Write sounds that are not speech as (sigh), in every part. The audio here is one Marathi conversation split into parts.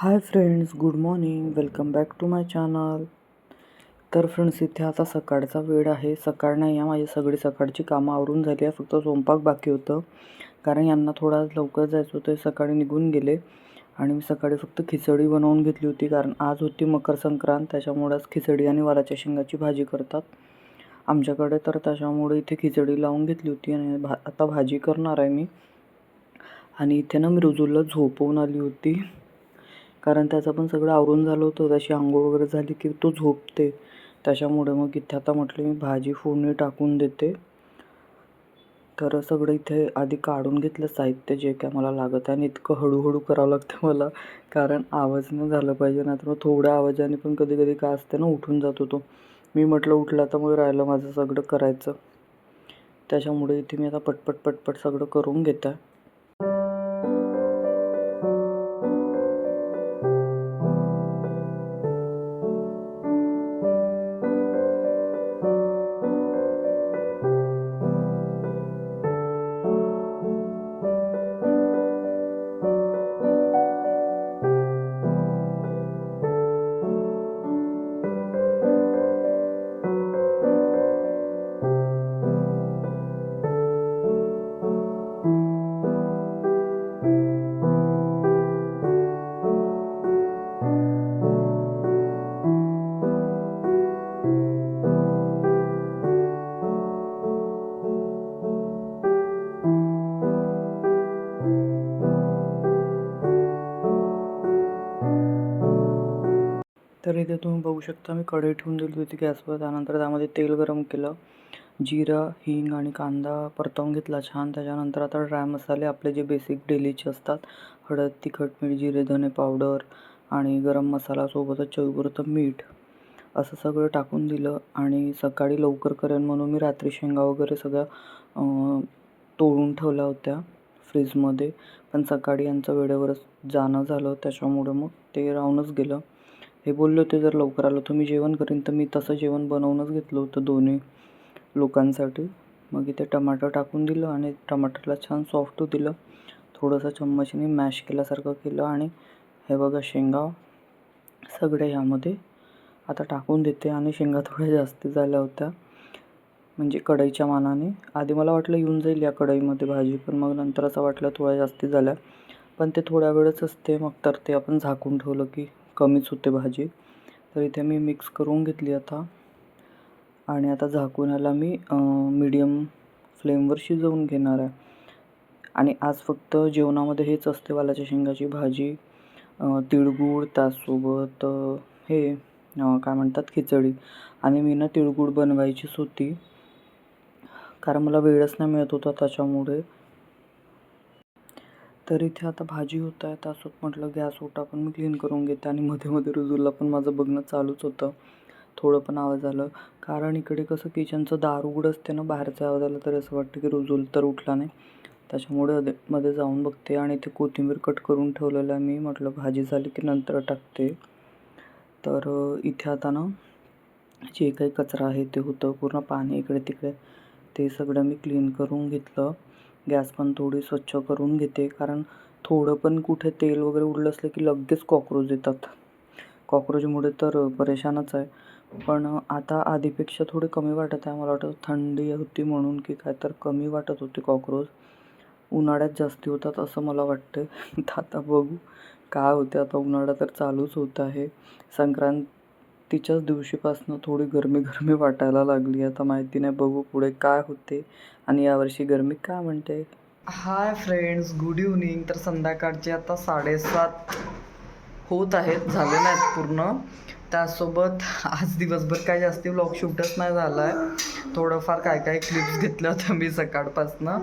Hi friends good morning. Welcome back to my channel. तर फ्रेंड्स इथे आता सकाळचा वेळ आहे. सकाळ नाही आहे माझी सगळी सकाळची कामं आवरून झाली आहे. फक्त स्वयंपाक बाकी होतं. कारण यांना थोडा लवकर जायचं होतं. सकाळी निघून गेले आणि मी सकाळी फक्त खिचडी बनवून घेतली होती. कारण आज होती मकर संक्रांत त्याच्यामुळेच खिचडी आणि वालाच्या शेंगाची भाजी करतात. आमच्याकडे तर त्याच्यामुळे इथे खिचडी लावून घेतली होती आणि भा आता भाजी करणार आहे मी. आणि इथे ना मी रुजूला झोपवून आली होती. कारण त्याचं पण सगळं आवरून झालं होतं. त्याची आंघोळ वगैरे झाली की तो झोपते. त्याच्यामुळे मग इथे आता म्हटलं मी भाजी फोडणी टाकून देते. तर सगळं इथे आधी काढून घेतलं साहित्य जे काय मला लागत आहे. आणि इतकं हळूहळू करावं लागतं मला. कारण आवाज झालं पाहिजे ना तर मग थोड्या आवाजाने पण कधी कधी काय असते ना उठून जातो तो मी म्हटलं उठला तर मग राहिलं माझं सगळं करायचं. त्याच्यामुळे इथे मी आता पटपट पटपट सगळं करून घेत. आहे तुम्ही बघू शकता मी कढई ठेवून दिली होती गॅसवर. त्यानंतर त्यामध्ये तेल गरम केलं. जिरा हिंग आणि कांदा परतवून घेतला छान. त्याच्यानंतर आता ड्राय मसाले आपले जे बेसिक डेलीचे असतात. हळद तिखट मीठ जिरे धने पावडर आणि गरम मसाला सोबतच चवीपुरतं मीठ. असं सगळं टाकून दिलं आणि सकाळी लवकर करेन म्हणून मी रात्री शेंगा वगैरे सगळ्या तोडून ठेवल्या होत्या फ्रीजमध्ये पण सकाळी यांचं वेळेवरच जाणं झालं. त्याच्यामुळं मग ते राहूनच गेलं. हे बोलले होते जर लवकर आलो तर मी जेवण करीन. तर मी तसं जेवण बनवूनच घेतलं होतं दोन्ही लोकांसाठी. मग इथे टमाटर टाकून दिलं आणि टमाटरला छान सॉफ्ट दिलं. थोडंसं चम्मचने मॅश केल्यासारखं केलं आणि हे बघा शेंगा सगळे ह्यामध्ये आता टाकून देते आणि शेंगा थोड्या जास्ती झाल्या होत्या. म्हणजे कढईच्या मानाने. आधी मला वाटलं येऊन जाईल या कढईमध्ये भाजी पण मग नंतर असं वाटलं थोड्या जास्ती झाल्या. पण ते थोड्या वेळच असते मग तर ते आपण झाकून ठेवलं की कमीच होते भाजी. तर इथे मी मिक्स करून घेतली आता. आणि आता झाकून याला मी मीडियम फ्लेमवर शिजवून घेणार आहे. आणि आज फक्त जेवणामध्ये हेच असते वालाच्या शेंगाची भाजी तिळगूळ त्यासोबत हे काय म्हणतात खिचडी. आणि मी ना तिळगूळ बनवायचीच होती. कारण मला वेळच नाही मिळत होता त्याच्यामुळे. तर इथे आता भाजी होत आहे त्यासोबत म्हटलं गॅस ओटा पण मी क्लीन करून घेते आणि मध्ये मध्ये रुजूला पण माझं बघणं चालूच होतं. थोडं पण आवाज आलं. कारण इकडे कसं किचनचं दार उघड असते ना बाहेरचा आवाज आला तर असं वाटतं की रुजूल तर उठला नाही. त्याच्यामुळे मध्ये जाऊन बघते आणि ते कोथिंबीर कट करून ठेवलेलं आहे मी. म्हटलं भाजी झाली की नंतर टाकते. तर इथे आता ना जे काही कचरा आहे ते होतं. पूर्ण पाणी इकडे तिकडे. ते सगळं मी क्लीन करून घेतलं. गॅस पण थोडी स्वच्छ करून घेते. कारण थोडं पण कुठे तेल वगैरे उडलं असलं की लगेच कॉक्रोच येतात. कॉक्रोचमुळे तर परेशानच आहे. पण आता आधीपेक्षा थोडे कमी वाटत आहे. मला वाटतं थंडी होती म्हणून की काय तर कमी वाटत होते कॉक्रोच उन्हाळ्यात जास्ती होतात असं मला वाटतं तर (laughs) आता बघू काय होते आता उन्हाळा तर चालूच होत आहे. संक्रांत तिच्याच दिवशीपासनं थोडी गरमी गरमी वाटायला लागली. आता माहिती नाही बघू पुढे काय होते आणि यावर्षी गरमी काय म्हणते? Hi friends good evening. तर संध्याकाळचे आता साडेसात होत आहेत झाले नाहीत पूर्ण. त्यासोबत आज दिवसभर काय जास्ती व्लॉग शूटच नाही झाला आहे थोडंफार काय काय क्लिप्स घेतल्या होत्या मी सकाळपासनं.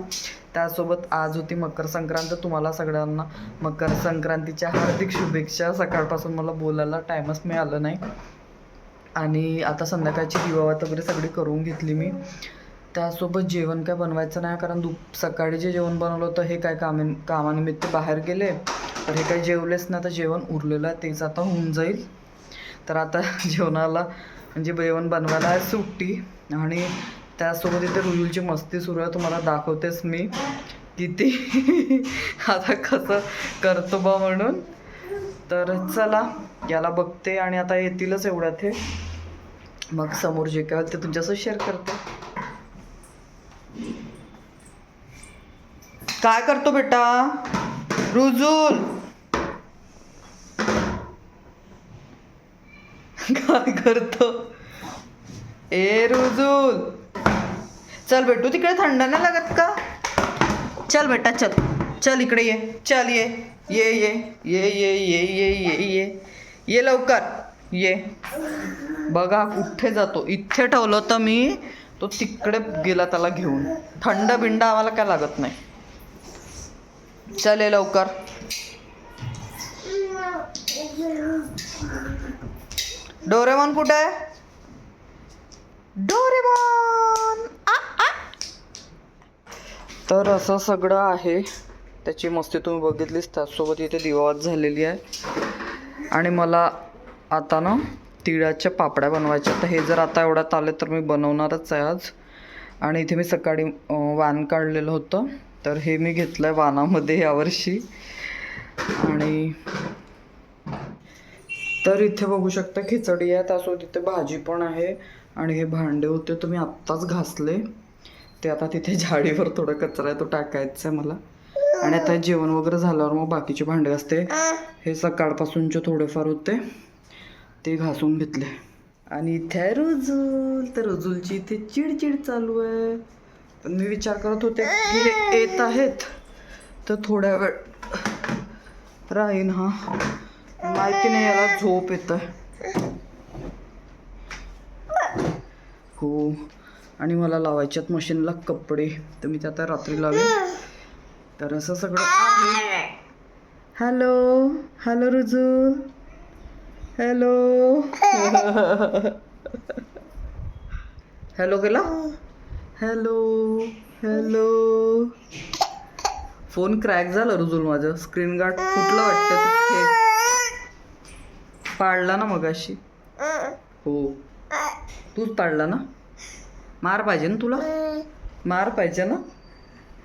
त्यासोबत आज होती मकर संक्रांत. तुम्हाला सगळ्यांना मकर संक्रांतीच्या हार्दिक शुभेच्छा. सकाळपासून मला बोलायला टाईमच मिळालं नाही. आणि आता संध्याकाळची दिवावत वगैरे सगळी करून घेतली मी. त्यासोबत जेवण काय बनवायचं नाही कारण दुप सकाळी जे जेवण बनवलं होतं हे काय कामे कामानिमित्त बाहेर गेले. तर हे काही जेवलेच ना तर जेवण उरलेलं आहे तेच आता होऊन जाईल. तर आता (laughs) जेवणाला म्हणजे जेवण बनवायला आहे सुट्टी. आणि त्यासोबत इथे रुजुलची मस्ती सुरू आहे तुम्हाला दाखवतेच मी. किती (laughs) आता कसं करतो बा म्हणून. तर चला याला बघते आणि आता येतीलच एवढ्यात हे. मग समोर जे काय ते तुमच्यासोबत शेअर करते. काय करतो बेटा? रुजुल. काय करतो? ए रुजुल. चल बेटू तिकडे थंड नाही लागत का? चल बेटा चल. चल इकडे ये. चल ये. ये ये. ये ये ये ये ये ये. ये लवकर. ये. बघा कुठे जातो. इथे ठेवलं तर मी तो तिकडे गेला त्याला घेऊन. थंड बिंड आम्हाला काय लागत नाही. चले लवकर. डोरेमॉन कुठे? आहे डोरेमॉन तर असं सगळं आहे. त्याची मस्ती तुम्ही बघितलीच त्याचसोबत इथे दिवावात झालेली आहे. आणि मला आता ना तिळाच्या पापड्या बनवायच्या. तर हे जर आता एवढ्यात आले तर मी बनवणारच आहे आज. आणि इथे मी सकाळी वान वाण काढलेलं होतं. तर हे मी घेतलं आहे वानामध्ये यावर्षी आणि तर इथे बघू शकता खिचडी आहे. त्यासोबत इथे भाजी पण आहे. आणि हे भांडे होते तर मी आत्ताच घासले. ते आता तिथे झाडीवर थोडा कचरा आहे तो टाकायचा आहे मला. आणि आता जेवण वगैरे झाल्यावर मग बाकीचे भांडे असते हे सकाळपासूनचे थोडेफार होते. ते घासून घेतले. आणि इथे आहे रुजूल तर रुजूलची इथे चिडचिड चालू आहे. पण मी विचार करत होते की हे येत आहेत. तर थोड्या वेळ राहीन हा. माहिती नाही याला झोप येत हो. आणि मला लावायच्यात मशीनला कपडे. तर मी ते आता रात्री लावेन. तर असं सगळं hello. Hello Ruju hello hello केला हॅलो हॅलो फोन क्रॅक झाला रुजूल माझं. स्क्रीन गार्ड फुटलं वाटतं पाडला ना मगाशी. हो. तूच पाडला ना? मार पाहिजे ना तुला? मार पाहिजे ना?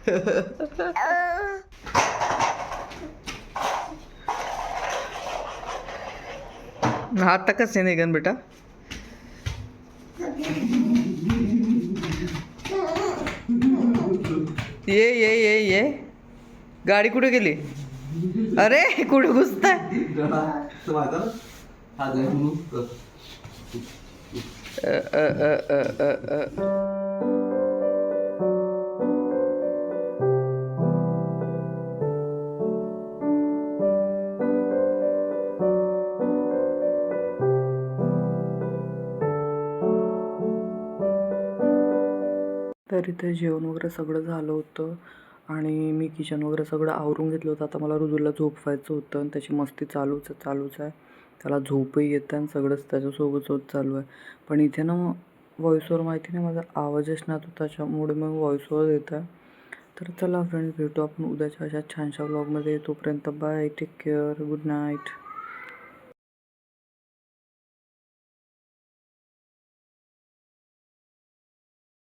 (laughs) आता नहीं गन बेटा. ये ये ये ये. गाडी कुठे गेली? अरे कुठे घुसताय? अ, अ, अ, अ, अ, तर इथे जेवण वगैरे सगळं झालं होतं. आणि मी किचन वगैरे सगळं आवरून घेतलं होतं. आता मला रुजूला झोपवायचं होतं आणि त्याची मस्ती चालूच आहे चालूच आहे. त्याला झोपही येतं आणि सगळंच त्याच्यासोबत होत चालू आहे. पण इथे ना व्हॉईसवर माहिती नाही माझा आवाजच ना तो त्याच्यामुळे मग व्हॉईसवर येत आहे. तर चला फ्रेंड्स भेटू आपण उद्याच्या अशा छानशा ब्लॉगमध्ये तोपर्यंत bye take care good night